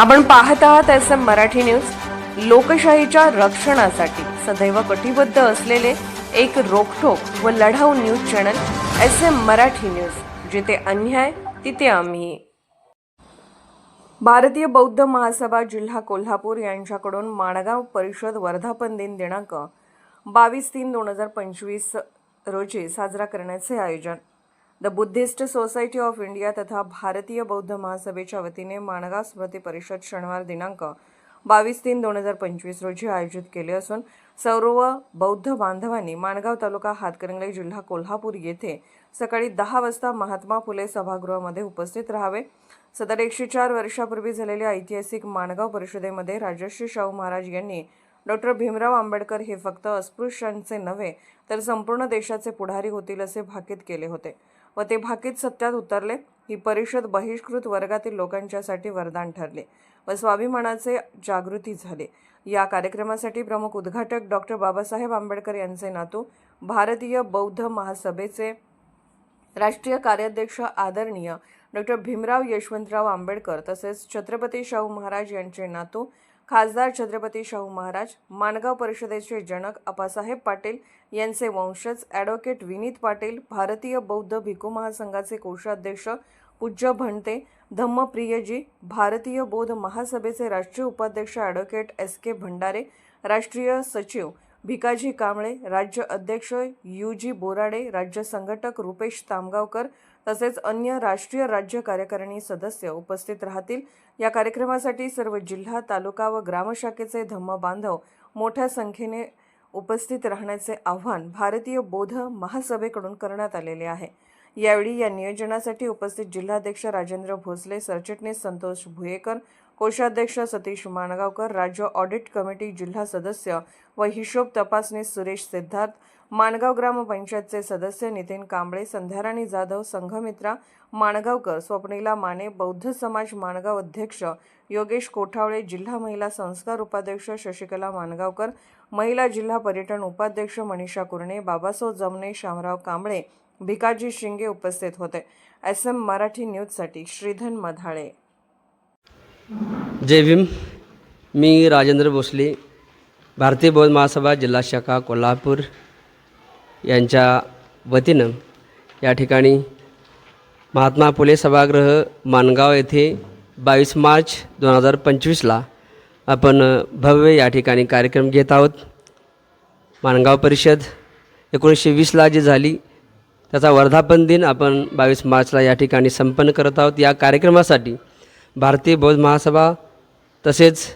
आपण पाहत आहात एस एम मराठी न्यूज. लोकशाहीच्या रक्षणासाठी सदैव कटिबद्ध असलेले एक रोखोक व लढाऊ news channel S M Marathi news. जिथे अन्याय तिथे आम्ही. भारतीय बौद्ध महासभा जिल्हा कोल्हापूर यांच्याकडून माणगाव परिषद वर्धापन दिन दिनांक बावीस तीन दोन हजार पंचवीस रोजी साजरा करण्याचे आयोजन. The Buddhist society of India तथा भारतीय बौद्ध महासभेच्या वतीने माणगाव स्मृती परिषद शनिवार दिनांक बावीस तीन दोन हजार पंचवीस रोजी आयोजित केले असून सर्व बौद्ध बांधवांनी माणगाव तालुका हातकणंगले जिल्हा कोल्हापूर येथे सकाळी दहा वाजता महात्मा फुले सभागृहामध्ये उपस्थित राहावे. सदर एकशे चार वर्षापूर्वी झालेल्या ऐतिहासिक माणगाव परिषदेमध्ये राजश्री शाहू महाराज यांनी डॉक्टर भीमराव आंबेडकर हे फक्त अस्पृश्यांचे नव्हे तर संपूर्ण देशाचे पुढारी होतील असे भाकीत केले होते. व ते भाकीत सत्यात उतरले. ही परिषद बहिष्कृत वर्गातील लोकांच्यासाठी वरदान ठरले व स्वाभिमानाचे जागृती झाले. या कार्यक्रमासाठी प्रमुख उद्घाटक डॉक्टर बाबासाहेब आंबेडकर यांचे नातू भारतीय बौद्ध महासभेचे राष्ट्रीय कार्याध्यक्ष आदरणीय डॉक्टर भीमराव यशवंतराव आंबेडकर तसेच छत्रपती शाहू महाराज यांचे नातू खासदार छत्रपती शाहू महाराज माणगाव परिषदेचे जनक अप्पासाहेब पाटील यांचे वंशज ॲडव्होकेट विनीत पाटील भारतीय बौद्ध भिकू महासंघाचे कोषाध्यक्ष पूज्य भंते धम्मप्रियजी भारतीय बौद्ध महासभेचे राष्ट्रीय उपाध्यक्ष ॲडव्होकेट एस के भंडारे राष्ट्रीय सचिव भिकाजी कांबळे राज्य अध्यक्ष यू जी बोराडे राज्य संघटक रुपेश तामगावकर तसेच अन्य राष्ट्रीय राज्य कार्यकारिणी सदस्य उपस्थित राहतील. या कार्यक्रमासाठी सर्व जिल्हा तालुका व ग्रामशाखेचे धम्म बांधव मोठ्या संख्येने उपस्थित राहण्याचे आवाहन भारतीय बौद्ध महासभेकडून करण्यात आलेले आहे. यावेळी या नियोजनासाठी उपस्थित जिल्हाध्यक्ष राजेंद्र भोसले सरचिटणीस संतोष भुयेकर कोषाध्यक्ष सतीश माणगावकर राज्य ऑडिट कमिटी जिल्हा सदस्य व हिशोब तपासणी सुरेश सिद्धार्थ माणगाव ग्रामपंचायतचे सदस्य नितीन कांबळे संध्याराणी जाधव संघमित्रा माणगावकर स्वप्नीला माने बौद्ध समाज माणगाव अध्यक्ष योगेश कोठावळे जिल्हा महिला संस्कार उपाध्यक्ष शशिकला माणगावकर महिला जिल्हा पर्यटन उपाध्यक्ष मनीषा कुरणे बाबासाहेब जमणे शामराव कांबळे भिकाजी शिंगे उपस्थित होते. एस एम मराठी न्यूजसाठी श्रीधन मधाळे. जय भीम. मी राजेंद्र भोसले भारतीय बौद्ध महासभा जिल्हा शाखा कोल्हापूर यांच्या वतीनं या ठिकाणी महात्मा फुले सभागृह माणगाव येथे बावीस मार्च दोन हजार पंचवीसला आपण भव्य या ठिकाणी कार्यक्रम घेत आहोत. माणगाव परिषद एकोणीसशे वीसला जी झाली त्याचा वर्धापन दिन आपण बावीस मार्चला या ठिकाणी संपन्न करत आहोत. या कार्यक्रमासाठी भारतीय बौद्ध महासभा तसेच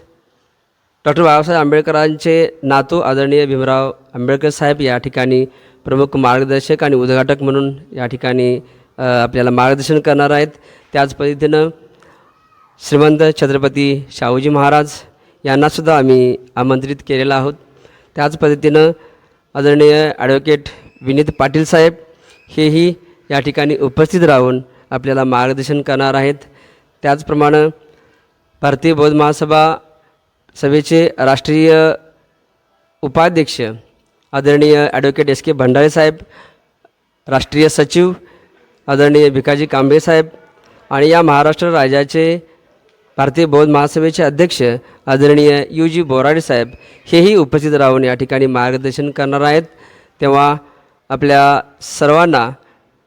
डॉक्टर बाबासाहेब आंबेडकरांचे नातू आदरणीय भीमराव आंबेडकर साहेब या ठिकाणी प्रमुख मार्गदर्शक आणि उद्घाटक म्हणून या ठिकाणी आपल्याला मार्गदर्शन करणार आहेत. त्याच पद्धतीनं श्रीमंत छत्रपती शाहूजी महाराज यांनासुद्धा आम्ही आमंत्रित केलेला आहोत. त्याच पद्धतीनं आदरणीय ॲडव्होकेट विनीत पाटील साहेब हेही या ठिकाणी उपस्थित राहून आपल्याला मार्गदर्शन करणार आहेत. त्याचप्रमाणे भारतीय बौद्ध महासभा सभेचे राष्ट्रीय उपाध्यक्ष आदरणीय ॲडव्होकेट एस के भंडारे साहेब राष्ट्रीय सचिव आदरणीय भिकाजी कांबे साहेब आणि या महाराष्ट्र राज्याचे भारतीय बौद्ध महासभेचे अध्यक्ष आदरणीय यू जी बोराडे साहेब हेही उपस्थित राहून या ठिकाणी मार्गदर्शन करणार आहेत. तेव्हा आपल्या सर्वांना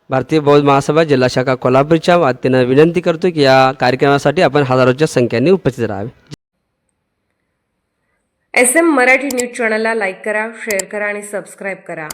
भारतीय बौद्ध महासभा जिल्हा शाखा कोल्हापूरच्या वतीनं विनंती करतो की या कार्यक्रमासाठी आपण हजारोच्या संख्येने उपस्थित राहावे. एस एम मराठी न्यूज चॅनलला लाईक करा शेअर करा आणि सबस्क्राईब करा.